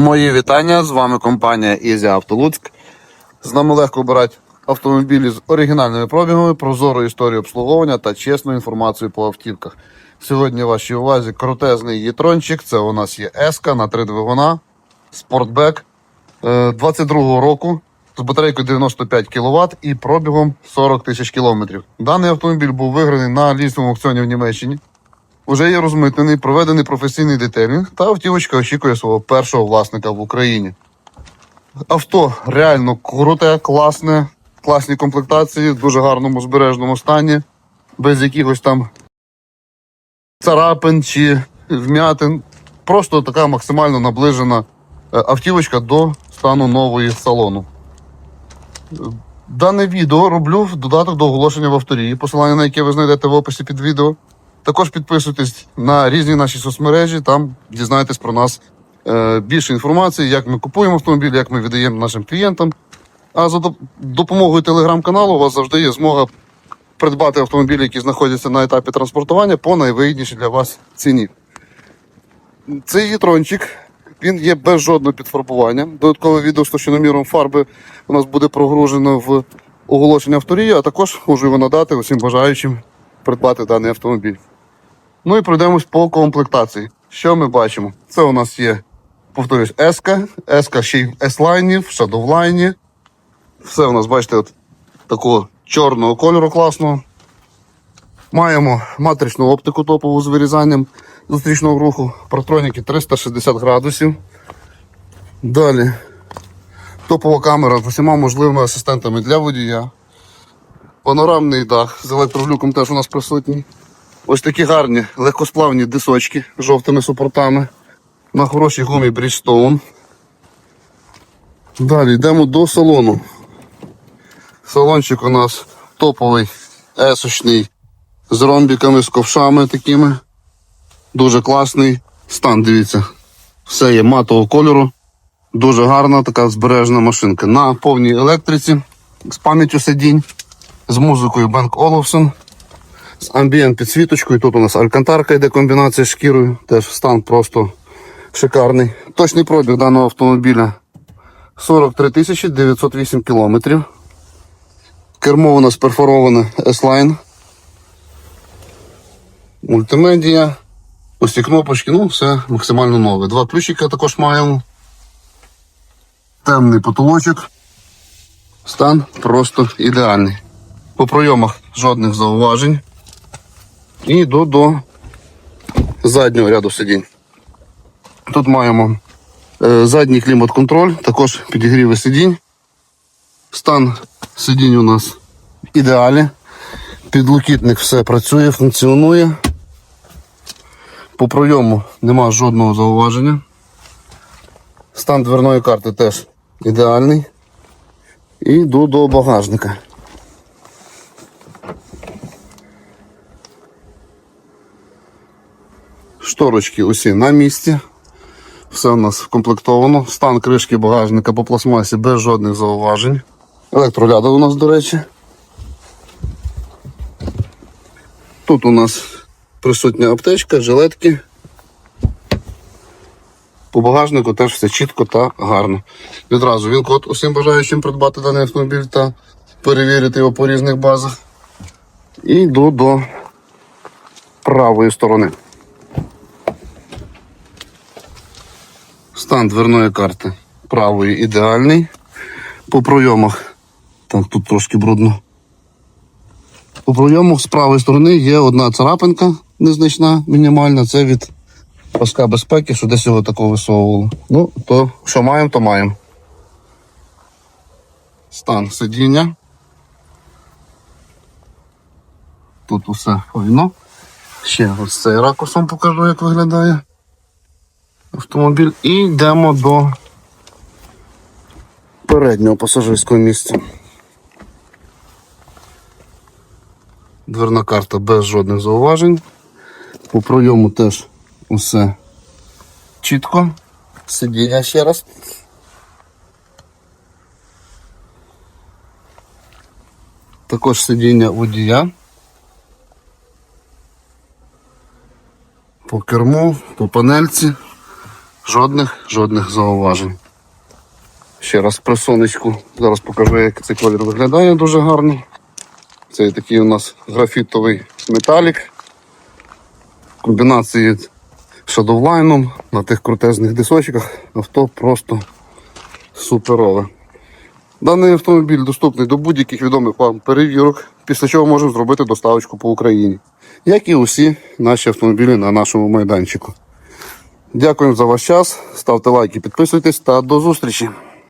Мої вітання. З вами компанія Easy Auto Луцьк. З нами легко обирати автомобілі з оригінальними пробігами, прозорою історією обслуговування та чесною інформацією по автівках. Сьогодні в вашій увазі крутезний єтрончик. Це у нас є Еска на три двигуна, спортбек е, 22-го року з батарейкою 95 кВт і пробігом 40 тисяч кілометрів. Даний автомобіль був виграний на лісовому аукціоні в Німеччині. Уже є розмитнений, проведений професійний детелінг, та автівочка очікує свого першого власника в Україні. Авто реально круте, класне, класні комплектації, в дуже гарному збережному стані, без якихось там царапин чи вмятин. Просто така максимально наближена е, автівочка до стану нової салону. Дане відео роблю в додаток до оголошення в авторії, посилання на яке ви знайдете в описі під відео. Також підписуйтесь на різні наші соцмережі, там дізнаєтесь про нас е, більше інформації, як ми купуємо автомобіль, як ми віддаємо нашим клієнтам. А за допомогою телеграм-каналу у вас завжди є змога придбати автомобілі, які знаходяться на етапі транспортування по найвигіднішій для вас ціні. Цей гітрончик він є без жодного підфарбування. Додаткове відео з товщиноміром фарби у нас буде прогружено в оголошення авторії, а також можу його надати усім бажаючим придбати даний автомобіль. Ну і пройдемось по комплектації. Що ми бачимо? Це у нас є, повторюсь, S, S ще й в S-лайні, в Shadowline. Все у нас, бачите, от такого чорного кольору класного. Маємо матричну оптику топову з вирізанням зустрічного руху, протроніки 360 градусів. Далі топова камера з усіма можливими асистентами для водія. Панорамний дах з електроглюком теж у нас присутній. Ось такі гарні легкосплавні дисочки з жовтими супортами. На хорошій гумі Bridgestone. Далі йдемо до салону. Салончик у нас топовий, есочний, з ромбіками, з ковшами такими. Дуже класний. Стан, дивіться. Все є матового кольору. Дуже гарна така збережена машинка. На повній електриці, з пам'яттю сидінь, з музикою Бенк Оловсон, з амбієнт підсвіточкою. Тут у нас алькантарка йде комбінація з шкірою. Теж стан просто шикарний. Точний пробіг даного автомобіля 43 908 кілометрів. Кермо у нас перфороване S-Line. Мультимедія. Ось ці кнопочки, ну все максимально нове. Два ключика також маємо. Темний потолочок. Стан просто ідеальний. По пройомах жодних зауважень. І йду до заднього ряду сидінь. Тут маємо е, задній клімат-контроль, також підігріви сидінь. Стан сидінь у нас в ідеалі. Підлокітник все працює, функціонує. По пройому нема жодного зауваження. Стан дверної карти теж ідеальний. І йду до багажника. Шторочки усі на місці. Все у нас вкомплектовано. Стан кришки багажника по пластмасі без жодних зауважень. Електроляда у нас, до речі. Тут у нас присутня аптечка, жилетки. По багажнику теж все чітко та гарно. Відразу він код усім бажаючим придбати даний автомобіль та перевірити його по різних базах. І йду до правої сторони. Стан дверної карти правої ідеальний. По пройомах. Так, тут трошки брудно. По пройому з правої сторони є одна царапинка незначна, мінімальна. Це від паска безпеки, що десь його такого висовувало. Ну, то що маємо, то маємо. Стан сидіння. Тут усе видно. Ще ось цей ракурсом покажу, як виглядає автомобіль. І йдемо до переднього пасажирського місця. Дверна карта без жодних зауважень. По пройому теж усе чітко. Сидіння ще раз. Також сидіння водія. По керму, по панельці. Жодних, жодних зауважень. Ще раз при сонечку. Зараз покажу, як цей колір виглядає дуже гарно. Це такий у нас графітовий металік. Комбінації з шадовлайном на тих крутезних дисочках авто просто суперове. Даний автомобіль доступний до будь-яких відомих вам перевірок, після чого можемо зробити доставочку по Україні, як і усі наші автомобілі на нашому майданчику. Дякуємо за ваш час. Ставте лайки, підписуйтесь та до зустрічі!